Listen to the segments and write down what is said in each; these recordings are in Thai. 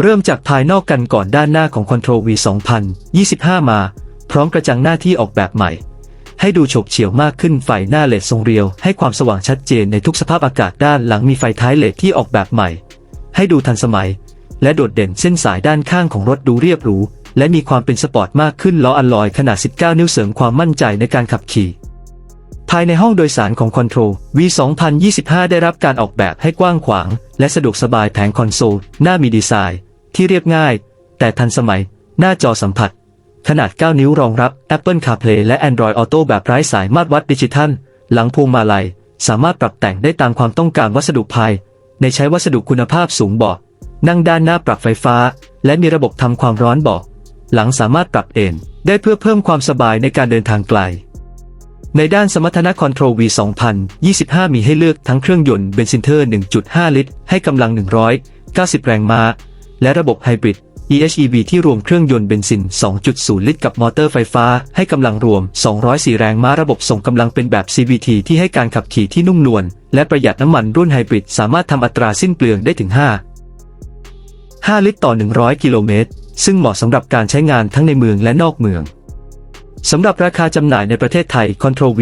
เริ่มจากภายนอกกันก่อนด้านหน้าของ Control V 2025 มา พร้อมกระจังหน้าที่ออกแบบใหม่ ให้ดูฉบเฉียวมากขึ้นไฟหน้าเลดทรงเรียว ให้ความสว่างชัดเจนในทุกสภาพอากาศด้านหลังมีไฟท้ายเลดที่ออกแบบใหม่ ให้ดูทันสมัย และโดดเด่นเส้นสายด้านข้างของรถดูเรียบหรูและมีความเป็นสปอร์ตมากขึ้นล้ออัลลอยขนาด 19 นิ้วเสริมความมั่นใจในการขับขี่ ภายในห้องโดยสารของ Control V 2025 ได้รับการออกแบบให้กว้างขวาง และสะดวกสบายแผงคอนโซล หน้ามีดีไซน์ ที่เรียบง่าย แต่ทันสมัย หน้าจอสัมผัส ขนาด 9 นิ้วรองรับ Apple CarPlay และ Android Auto แบบไร้สายมาตรวัดดิจิทัล หลังพวงมาลัย สามารถปรับแต่งได้ตามความต้องการวัสดุภายในใช้วัสดุคุณภาพสูงเบาะนั่งด้านหน้าปรับไฟฟ้า และมีระบบทำความร้อนเบาะหลังสามารถปรับเอนได้เพื่อเพิ่มความสบายในการเดินทางไกล ในด้านสมรรถนะ Control V 2025 มีให้เลือกทั้งเครื่องยนต์เบนซินเทอร์ 1.5 ลิตร ให้กำลัง 190 แรงม้า และระบบไฮบริด EHEV ที่รวมเครื่องยนต์เบนซิน 2.0 ลิตร กับมอเตอร์ไฟฟ้า ให้กำลังรวม 204 แรงม้า ระบบส่งกำลังเป็นแบบ CVT ที่ให้การขับขี่ที่นุ่มนวล และประหยัดน้ำมันรุ่นไฮบริด สามารถทำอัตราสิ้นเปลืองได้ถึง 5 5 ลิตรต่อ 100 กิโลเมตร ซึ่งเหมาะสำหรับการใช้งานทั้งในเมืองและนอกเมือง สำหรับราคาจำหน่ายในประเทศไทย Control V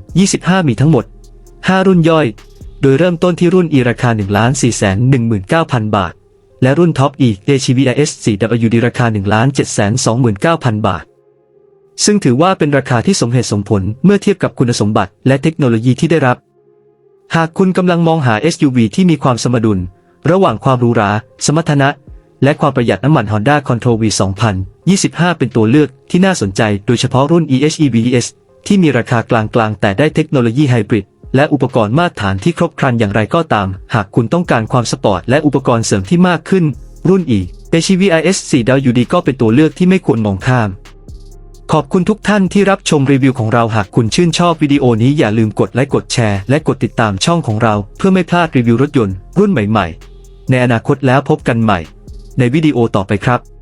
2025 มีทั้งหมด 5 รุ่นย่อย โดยเริ่มต้นที่รุ่น E ราคา 1 4 1 9 0 0 0 บาท และรุ่นท็อป E HVIS 4WD ราคา 1 7 2 9 0 0 0 บาท ซึ่งถือว่าเป็นราคาที่สมเหตุสมผลเมื่อเทียบกับคุณสมบัติและเทคโนโลยีที่ได้รับ หากคุณกำลังมองหา SUV ที่มีความสมดุล ระหว่างความหรูหรา สมรรถนะ และความประหยัดน้ำมัน Honda Control V 2025 เป็นตัวเลือกที่น่าสนใจโดยเฉพาะรุ่น EHEVs ที่มีราคากลางๆ แต่ได้เทคโนโลยีไฮบริดและอุปกรณ์มาตรฐานที่ครบครันอย่างไรก็ตาม หากคุณต้องการความสปอร์ตและอุปกรณ์เสริมที่มากขึ้น รุ่น E HEVIS 4WD ก็เป็นตัวเลือกที่ไม่ควรมองข้าม ขอบคุณทุกท่านที่รับชมรีวิวของเราหากคุณชื่นชอบวิดีโอนี้อย่าลืมกดไลค์กดแชร์และกดติดตามช่องของเรา เพื่อไม่พลาดรีวิวรถยนต์รุ่นใหม่ ๆ ในอนาคตแล้วพบกันใหม่ ในวิดีโอต่อไปครับ